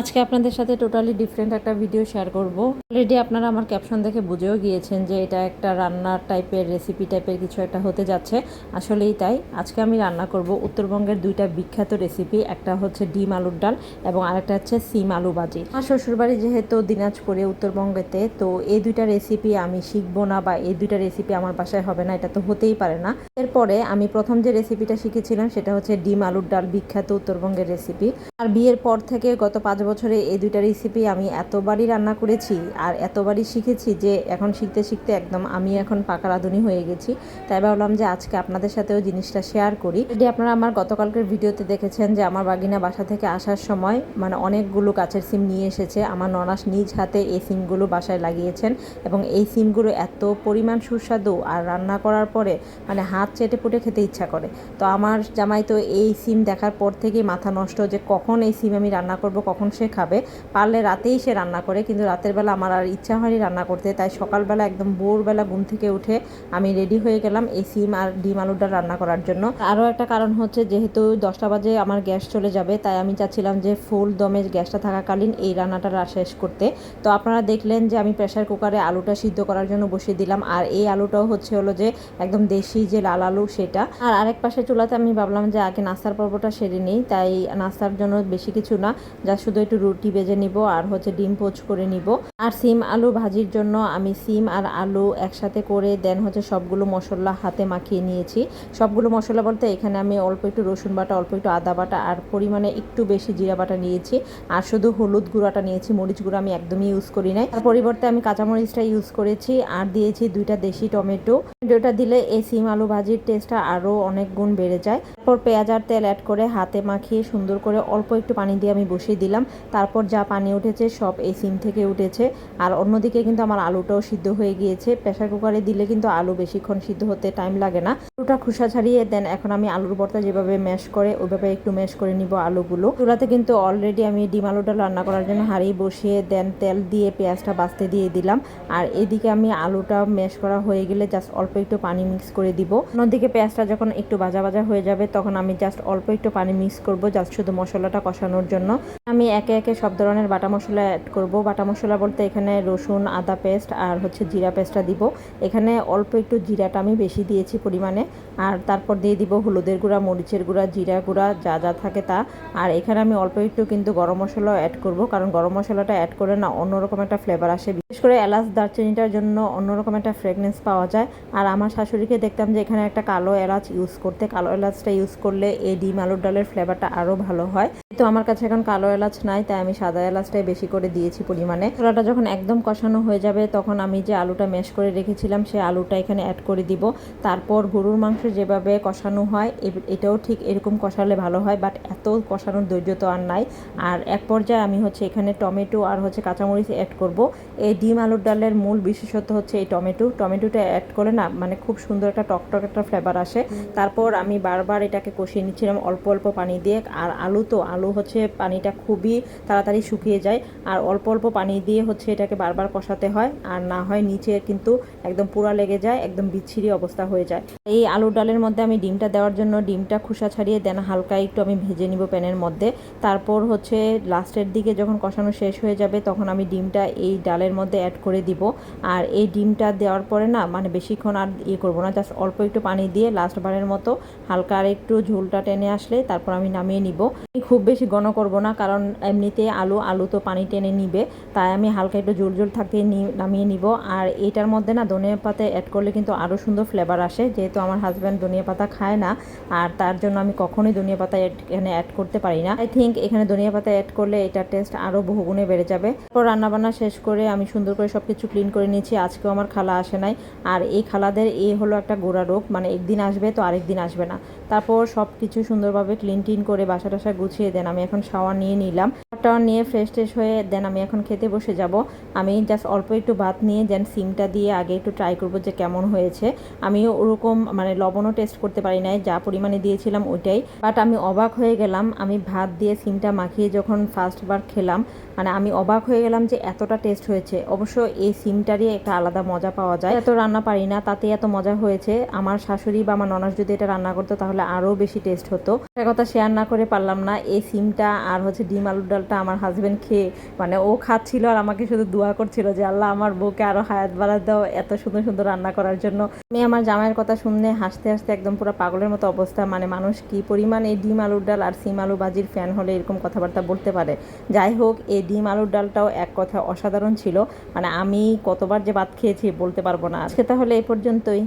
আজকে আপনাদের সাথে টোটালি ডিফারেন্ট একটা ভিডিও শেয়ার করব। অলরেডি আপনারা আমার ক্যাপশন দেখে বুঝেও গিয়েছেন যে এটা একটা রান্নার টাইপের রেসিপি টাইপের কিছু একটা হতে যাচ্ছে। আসলেই তাই। আজকে আমি রান্না করব উত্তরবঙ্গের দুইটা বিখ্যাত রেসিপি একটা হচ্ছে ডিম আলুর ডাল এবং আরেকটা হচ্ছে সিম আলু ভাজি। আমার শ্বশুরবাড়ি যেহেতু দিনাজপুরে, উত্তরবঙ্গেতে, তো এই দুইটা রেসিপি আমি শিখব না বা এই দুইটা রেসিপি আমার বাসায় হবে না, এটা তো হতেই পারে না। এরপরে আমি প্রথম যে রেসিপিটা শিখেছিলাম, সেটা হচ্ছে ডিম আলুর ডাল বিখ্যাত উত্তরবঙ্গের রেসিপি আর বিয়ের পর থেকে গত পাঁচ বছরে এই দুইটা রেসিপি আমি এতবারই রান্না করেছি আর এতবারই শিখেছি যে এখন শিখতে শিখতে একদম আমি এখন পাকা রাঁধুনি হয়ে গেছি। তাই ভাবলাম যে আজকে আপনাদের সাথেও জিনিসটা শেয়ার করি। যদি আপনারা আমার গতকালকের ভিডিওতে দেখেছেন যে আমার বাগিনা বাসা থেকে আসার সময় মানে অনেকগুলো গাছের সিম নিয়ে এসেছে। আমার ননাস নিজ হাতে এই সিমগুলো বাসায় লাগিয়েছেন এবং এই সিমগুলো এত পরিমাণ সুস্বাদু আর রান্না করার পরে মানে হাত চেটে পুটে খেতে ইচ্ছা করে। তো আমার জামাই তো এই সিম দেখার পর থেকেই মাথা নষ্ট যে কখন এই সিম আমি রান্না করব, কখন সে খাবে। পারলে রাতেই সে রান্না করে, কিন্তু রাতের বেলা আমার আর ইচ্ছা হয়নি রান্না করতে, তাই সকালবেলা একদম ভোরবেলা ঘুম থেকে উঠে আমি রেডি হয়ে গেলাম এই সিম আর ডিম আলুর ডাল রান্না করার জন্য। আরও একটা কারণ হচ্ছে যেহেতু দশটা বাজে আমার গ্যাস চলে যাবে, তাই আমি চাচ্ছিলাম যে ফুল দমে গ্যাসটা থাকাকালীন এই রান্নাটা শেষ করতে। তো আপনারা দেখলেন যে আমি প্রেসার কুকারে আলুটা সিদ্ধ করার জন্য বসিয়ে দিলাম, আর এই আলুটাও হচ্ছে হলো যে একদম দেশি যে লাল আলু সেটা। আর আরেক পাশে চুলাতে আমি ভাবলাম যে আগে নাস্তার পর্বটা সেরে নিই, তাই নাস্তার জন্য বেশি কিছু না, যা শুধু একটু রুটি বেজে নিব আর হচ্ছে ডিম পোচ করে নিব। আর সিম আলু ভাজির জন্য আমি সিম আর আলু একসাথে করে দেন হচ্ছে সবগুলো মশলা হাতে মাখিয়ে নিয়েছি। সবগুলো মশলা বলতে এখানে আমি অল্প একটু রসুন বাটা, অল্প একটু আদা বাটা আর পরিমাণে একটু বেশি জিরা বাটা নিয়েছি। আর শুধু হলুদ গুঁড়াটা নিয়েছি, মরিচ গুঁড়া আমি একদমই ইউজ করি নাই। তার পরিবর্তে আমি কাঁচামরিচটা ইউজ করেছি আর দিয়েছি দুইটা দেশি টমেটো। টমেটোটা দিলে এই সিম আলু ভাজির টেস্টটা আরও অনেক গুণ বেড়ে যায়। তারপর পেঁয়াজ আর তেল অ্যাড করে হাতে মাখিয়ে সুন্দর করে অল্প একটু পানি দিয়ে আমি বসিয়ে দিলাম। তারপর যা পানি উঠেছে সব এই সিম থেকে উঠেছে। আর অন্যদিকে কিন্তু আমার আলুটাও সিদ্ধ হয়ে গিয়েছে। প্রেসার কুকারে দিলে কিন্তু আলু বেশিক্ষণ সিদ্ধ হতে টাইম লাগে না। আলুটা খোসা ছাড়িয়ে দেন, এখন আমি আলুর ভর্তা যেভাবে ম্যাশ করে, ওইভাবে একটু ম্যাশ করে নিব আলুগুলো। চুলাতে কিন্তু অলরেডি আমি ডিম আলুটা রান্না করার জন্য হাঁড়ি বসিয়ে দেন, তেল দিয়ে পেঁয়াজটা বাঁচতে দিয়ে দিলাম। আর এদিকে আমি আলুটা ম্যাশ করা হয়ে গেলে জাস্ট অল্প একটু পানি মিক্স করে দিব। অন্যদিকে পেঁয়াজটা যখন একটু ভাজা ভাজা হয়ে যাবে, তখন আমি জাস্ট অল্প একটু পানি মিক্স করব জাস্ট শুধু মশলাটা কষানোর জন্য। আমি একে একে সব ধরনের বাটা মশলা অ্যাড করব। বাটা মশলা বলতে এখানে রসুন, আদা পেস্ট আর হচ্ছে জিরা পেস্টটা দিব। এখানে অল্প একটু জিরাটা আমি বেশি দিয়েছি পরিমাণে। আর তারপর দিয়ে দিব হলুদের গুঁড়া, মরিচের গুঁড়া, জিরা গুঁড়া, যা যা থাকে তা। আর এখানে আমি অল্প একটু কিন্তু গরম মশলাও অ্যাড করব। কারণ গরম মশলাটা অ্যাড করে না অন্যরকম একটা ফ্লেভার আসে। বিশেষ করে এলাচ দারচিনিটার জন্য অন্যরকম একটা ফ্রেগনেন্স পাওয়া যায়। আর আমার শাশুড়িকে দেখতাম যে এখানে একটা কালো এলাচ ইউজ করতে। কালো এলাচটা ইউজ করলে এই ডিম আলুর ডালের ফ্লেভারটা আরও ভালো হয়। তো আমার কাছে এখন কালো এলাচ নাই তাই আমি সাদা এলাচটাই বেশি করে দিয়েছি পরিমাণে। মশলাটা যখন একদম কষানো হয়ে যাবে তখন আমি যে আলুটা ম্যাশ করে রেখেছিলাম সেই আলুটা এখানে অ্যাড করে দিব। তারপর গরুর মাংস যেভাবে কষানো হয় এটাও ঠিক এরকম কষালে ভালো হয় বাট এত কষানোর ধৈর্য তো আর নাই। আর এক পর্যায়ে আমি হচ্ছে এখানে টমেটো আর হচ্ছে কাঁচামরিচ অ্যাড করব। এই ডিম আলুর ডালের মূল বিশেষত্ব হচ্ছে এই টমেটো। টমেটোটা অ্যাড করে না মানে খুব সুন্দর একটা টকটক একটা ফ্লেভার আসে। তারপর আমি বারবার এটাকে কষিয়ে নিচ্ছিলাম অল্প অল্প পানি দিয়ে। আর আলু তো আলু হচ্ছে, পানিটা খুবই তাড়াতাড়ি শুকিয়ে যায়। আর অল্প অল্প পানি দিয়ে হচ্ছে এটাকে বারবার কষাতে হয়। আর না হয় নিচে কিন্তু একদম পুরা লেগে যায়, একদম বিচ্ছিরি অবস্থা হয়ে যায়। এই আলুর ডালের মধ্যে আমি ডিমটা দেওয়ার জন্য ডিমটা খোসা ছাড়িয়ে দেন হালকা একটু আমি ভেজে নিব প্যানের মধ্যে। তারপর হচ্ছে লাস্টের দিকে যখন কষানো শেষ হয়ে যাবে তখন আমি ডিমটা এই ডালের মধ্যে অ্যাড করে দিব। আর এই ডিমটা দেওয়ার পরে না মানে বেশিক্ষণ আর ইয়ে করব না জাস্ট অল্প একটু পানি দিয়ে লাস্ট বারের মতো হালকা আর একটু ঝোলটা টেনে আসলে তারপর আমি নামিয়ে নিব। খুব বেশি ঘন করব না, কারণ এমনিতে আলু আলু তো পানি টেনে নিবে, তাই আমি হালকা একটু জোল জোল থাকতে নামিয়ে নিব। আর এটার মধ্যে না ধনিয়া পাতা অ্যাড করলে কিন্তু আরও সুন্দর ফ্লেভার আসে, যেহেতু আমার হাজব্যান্ড ধনিয়া পাতা খায় না, আর তার জন্য আমি কখনোই ধনিয়া পাতা এখানে অ্যাড করতে পারি না। আই থিঙ্ক এখানে ধনিয়া পাতা অ্যাড করলে এটার টেস্ট আরও বহুগুণে বেড়ে যাবে। তারপর রান্নাবান্না শেষ করে আমি সুন্দর করে সব কিছু ক্লিন করে নিয়েছি, আজকেও আমার খালা আসে নাই। আর এই খালাদের এই হলো একটা গোড়া রোগ মানে একদিন আসবে তো আরেক দিন আসবে না। তারপর সব কিছু সুন্দরভাবে ক্লিন টিন করে বাসা টাসা গুছিয়ে দেন আমি এখন শাওয়ার নিয়ে নিলাম। টাওয়ার নিয়ে ফ্রেশ ট্রেশ হয়ে দেন, আমি এখন খেতে বসে যাব। আমি জাস্ট অল্প একটু ভাত নিয়ে দেন, সিমটা দিয়ে আগে একটু ট্রাই করব যে কেমন হয়েছে। আমি ওরকম মানে লবণও টেস্ট করতে পারি নাই, যা পরিমাণে দিয়েছিলাম ওইটাই। বাট আমি অবাক হয়ে গেলাম, আমি ভাত দিয়ে সিমটা মাখিয়ে যখন ফার্স্টবার খেলাম মানে আমি অবাক হয়ে গেলাম যে এতটা টেস্ট হয়েছে। অবশ্য এই সিমটারই একটা আলাদা মজা পাওয়া যায়। এত রান্না পারি না তাতে এত মজা হয়েছে। আমার শাশুড়ি বা আমার ননাস যদি এটা রান্না করতো, তাহলে আরও বেশি টেস্ট হতো। একটা কথা শেয়ার না করে পারলাম না, এই সিমটা আর হচ্ছে ডিম আলুর ডালটা আমার হাজব্যান্ড খেয়ে মানে ও খাচ্ছিল আর আমাকে শুধু দোয়া করছিল যে, আল্লাহ আমার বউকে আরও হায়াত বাড়া দাও এত সুন্দর সুন্দর রান্না করার জন্য। আমি আমার জামাইয়ের কথা শুনে হাসতে হাসতে একদম পুরো পাগলের মতো অবস্থা। মানে মানুষ কি পরিমাণ এই ডিম আলুর ডাল আর সিম আলু বাজির ফ্যান হলে এরকম কথাবার্তা বলতে পারে? যাই হোক, এই ডিম আলুর ডালটাও এক কথা অসাধারণ ছিল। মানে আমি কতবার যে ভাত খেয়েছি বলতে পারব না। আজকে তাহলে এই পর্যন্তই।